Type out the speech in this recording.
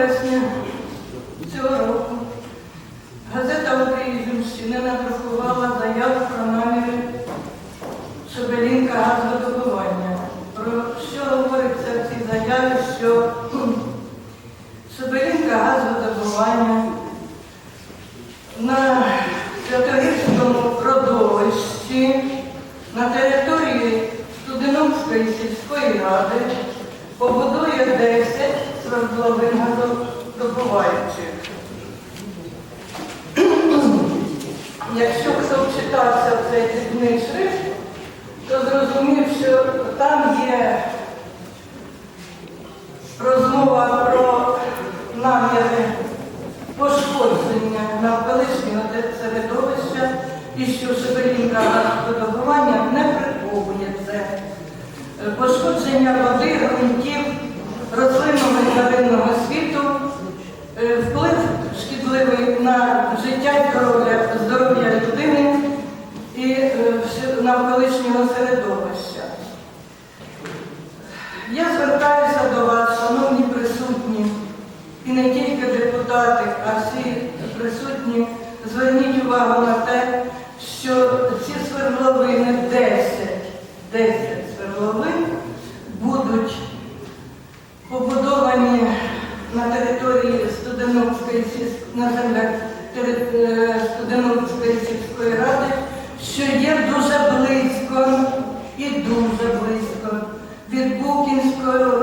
вересня цього року газета Українщини надрукувала заяву про наміри Шебелінка газодобування. Про що говориться в цій заяві, що Шебелінка газодобування на Святогірському родовищі на території Студеновської сільської ради побудує 10 свердловин газодобуваючих. Якщо хто вчитався в цей дрібний шрифт, то зрозумів, що там є розмова про наміри пошкодження навколишнього середовища і що шевелінка газодобування не приховує це. Е, Пошкодження води, ґрунтів, рослинного і тваринного світу, не тільки депутати, а всі присутні, зверніть увагу на те, що ці свердловини 10, 10 свердловин будуть побудовані на території Студеновської на е, Студеновської сільської ради, що є дуже близько і дуже близько від Букінського.